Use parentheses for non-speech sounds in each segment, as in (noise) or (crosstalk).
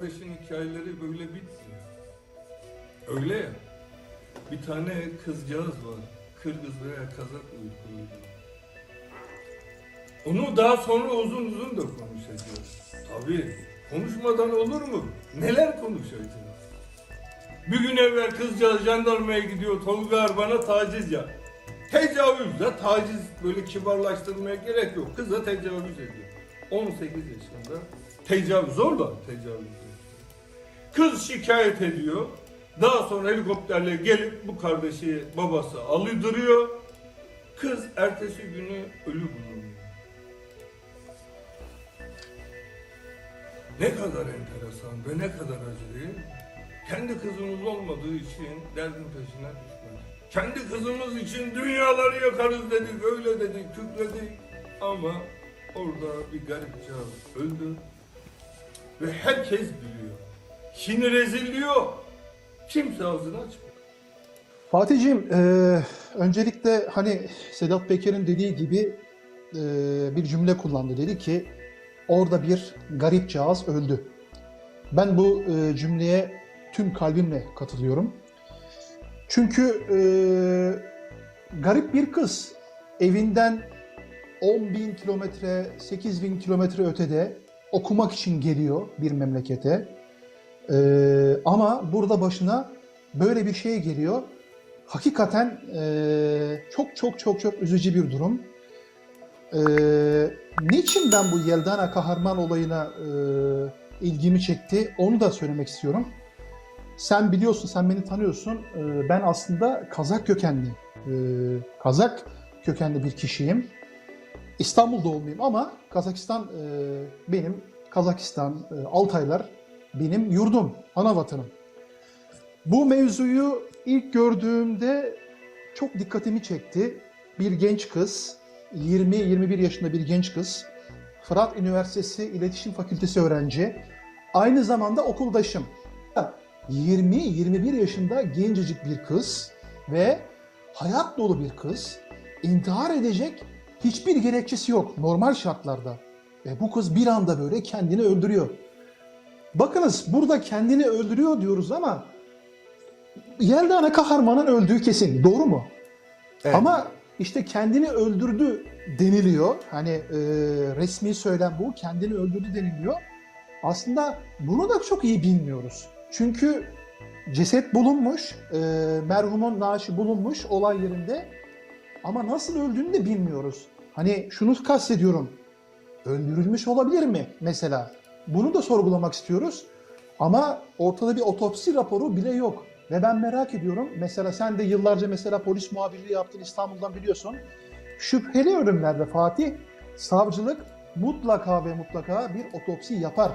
Kardeşin hikayeleri böyle bitmiyor. Öyle ya. Bir tane kızcağız var. Kırgız veya Kazak uykuluydu. Onu daha sonra uzun uzun da konuşacağız. Tabii. Konuşmadan olur mu? Neler konuşacağız? Bir gün evvel kızcağız jandarmaya gidiyor. Tolga bana taciz ya. Tecavüz ya taciz böyle kibarlaştırmaya gerek yok. Kıza tecavüz ediyor. 18 yaşında tecavüz zorla tecavüz. Kız şikayet ediyor. Daha sonra helikopterle gelip bu kardeşi babası alıdırıyor. Kız ertesi günü ölü bulunuyor. Ne kadar enteresan ve ne kadar acı? Kendi kızımız olmadığı için derdin peşine düşmez. Kendi kızımız için dünyaları yakarız dedik, öyle dedik, kükredik. Ama orada bir garipçağız öldü. Ve herkes biliyor. Şimdi rezilliyor. Kimse ağzını açmıyor. Fatih'ciğim, e, öncelikle hani Sedat Peker'in dediği gibi e, bir cümle kullandı. Dedi ki orada bir garip cağız öldü. Ben bu e, cümleye tüm kalbimle katılıyorum. Çünkü e, garip bir kız evinden 10 bin kilometre, 8 bin kilometre ötede okumak için geliyor bir memlekete. E, ama burada başına böyle bir şey geliyor. Hakikaten e, çok çok çok çok üzücü bir durum. E, niçin ben bu Yeldana Kahraman olayına e, ilgimi çekti onu da söylemek istiyorum. Sen biliyorsun, sen beni tanıyorsun. E, ben aslında Kazak kökenli, e, Kazak kökenli bir kişiyim. İstanbul doğumluyum ama Kazakistan e, benim, Kazakistan, e, Altaylar benim yurdum, ana vatanım. Bu mevzuyu ilk gördüğümde çok dikkatimi çekti. Bir genç kız, 20-21 yaşında bir genç kız, Fırat Üniversitesi İletişim Fakültesi öğrenci, aynı zamanda okuldaşım. 20-21 yaşında gencecik bir kız ve hayat dolu bir kız, intihar edecek hiçbir gerekçesi yok normal şartlarda. Ve bu kız bir anda böyle kendini öldürüyor. Bakınız burada kendini öldürüyor diyoruz ama Yeldana Kahraman'ın öldüğü kesin. Doğru mu? Evet. Ama işte kendini öldürdü deniliyor. Hani e, resmi söylem bu. Kendini öldürdü deniliyor. Aslında bunu da çok iyi bilmiyoruz. Çünkü ceset bulunmuş, e, merhumun naaşı bulunmuş olay yerinde. Ama nasıl öldüğünü de bilmiyoruz. Hani şunu kastediyorum. Öldürülmüş olabilir mi mesela? Bunu da sorgulamak istiyoruz. Ama ortada bir otopsi raporu bile yok. Ve ben merak ediyorum. Mesela sen de yıllarca mesela polis muhabirliği yaptın İstanbul'dan biliyorsun. Şüpheli ölümlerde Fatih, savcılık mutlaka ve mutlaka bir otopsi yapar.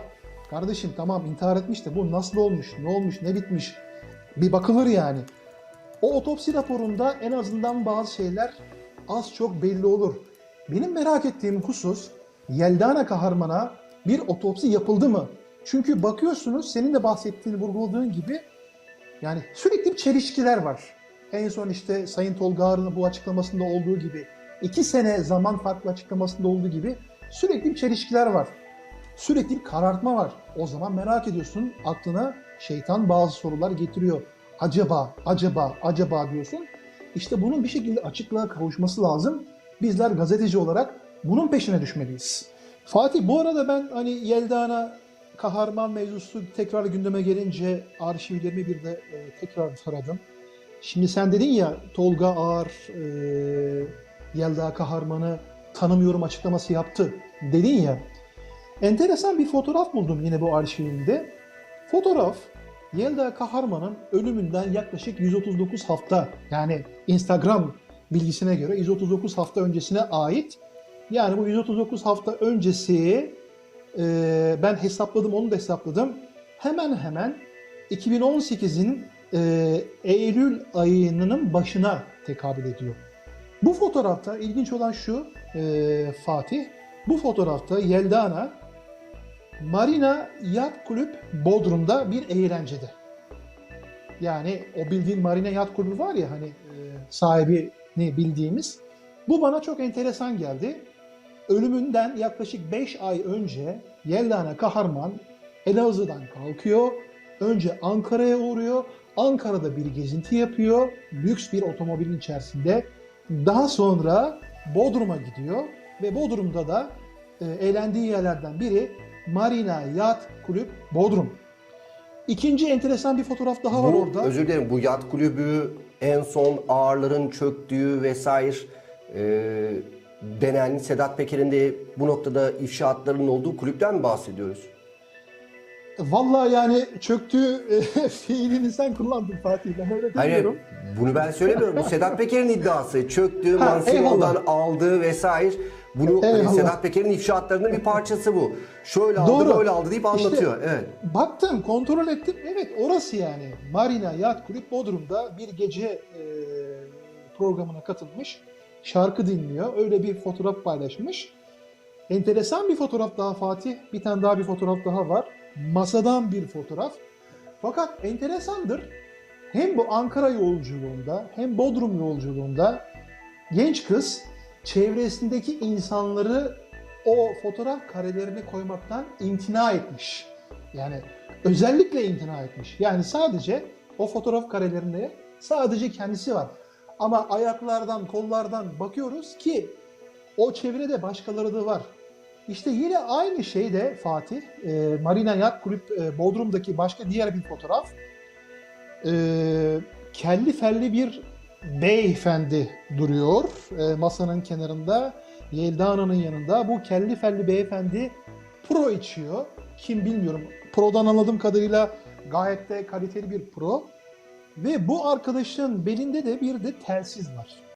Kardeşim tamam intihar etmiş de bu nasıl olmuş, ne olmuş, ne bitmiş bir bakılır yani. O otopsi raporunda en azından bazı şeyler az çok belli olur. Benim merak ettiğim husus Yeldana Kahraman'a bir otopsi yapıldı mı? Çünkü bakıyorsunuz senin de bahsettiğini vurguladığın gibi yani sürekli bir çelişkiler var. En son işte Sayın Tolga Ağrı'nın bu açıklamasında olduğu gibi, iki sene zaman farklı açıklamasında olduğu gibi sürekli bir çelişkiler var. Sürekli bir karartma var. O zaman merak ediyorsun, aklına şeytan bazı sorular getiriyor. Acaba, acaba, acaba diyorsun. İşte bunun bir şekilde açıklığa kavuşması lazım. Bizler gazeteci olarak bunun peşine düşmeliyiz. Fatih bu arada ben hani Yeldana Kahraman mevzusu tekrar gündeme gelince arşivlerimi bir de e, tekrar taradım. Şimdi sen dedin ya Tolga Ağar e, Yelda Kahraman'ı tanımıyorum açıklaması yaptı dedin ya. Enteresan bir fotoğraf buldum yine bu arşivimde. Fotoğraf Yelda Kahraman'ın ölümünden yaklaşık 139 hafta yani Instagram bilgisine göre 139 hafta öncesine ait. Yani bu 139 hafta öncesi e, ben hesapladım onu da hesapladım. Hemen hemen 2018'in e, Eylül ayının başına tekabül ediyor. Bu fotoğrafta ilginç olan şu e, Fatih, bu fotoğrafta Yeldana Marina Yacht Kulüp Bodrum'da bir eğlencede. Yani o bildiğin Marina Yacht Kulübü var ya hani e, sahibi ne bildiğimiz. Bu bana çok enteresan geldi. Ölümünden yaklaşık 5 ay önce Yeldana Kahraman Elazığ'dan kalkıyor. Önce Ankara'ya uğruyor. Ankara'da bir gezinti yapıyor. Lüks bir otomobilin içerisinde. Daha sonra Bodrum'a gidiyor ve Bodrum'da da e, eğlendiği yerlerden biri Marina Yacht Kulüp Bodrum. İkinci enteresan bir fotoğraf daha var Bu, orada. özür dilerim bu yat kulübü en son ağırların çöktüğü vesaire e, denen Sedat Peker'in de bu noktada ifşaatlarının olduğu kulüpten mi bahsediyoruz? Vallahi yani çöktüğü e, (laughs) fiilini sen kullandın Fatih. Ben öyle Hayır, demiyorum. bunu ben söylemiyorum. Bu Sedat Peker'in iddiası. Çöktüğü, Ha, eyvallah. aldığı vesaire. Bunu hani Eyvallah. Sedat Peker'in ifşaatlarının bir parçası bu. Şöyle aldı, Doğru. böyle aldı deyip İşte- anlatıyor. evet. Baktım, kontrol ettim. Evet orası yani. Marina Yacht Kulüp Bodrum'da bir gece e, programına katılmış. Şarkı dinliyor. Öyle bir fotoğraf paylaşmış. Enteresan bir fotoğraf daha Fatih. Bir tane daha bir fotoğraf daha var. Masadan bir fotoğraf. Fakat enteresandır. Hem bu Ankara yolculuğunda hem Bodrum yolculuğunda genç kız çevresindeki insanları o fotoğraf karelerine koymaktan imtina etmiş. Yani özellikle imtina etmiş. Yani sadece o fotoğraf karelerinde sadece kendisi var. Ama ayaklardan, kollardan bakıyoruz ki o çevrede başkaları da var. İşte yine aynı şey de Fatih, e, Marina Yacht Kulüp e, Bodrum'daki başka diğer bir fotoğraf. E, kelli felli bir beyefendi duruyor e, masanın kenarında. Yelda'nın yanında. Bu kelli felli beyefendi pro içiyor. Kim bilmiyorum. Pro'dan anladığım kadarıyla gayet de kaliteli bir pro. Ve bu arkadaşın belinde de bir de telsiz var.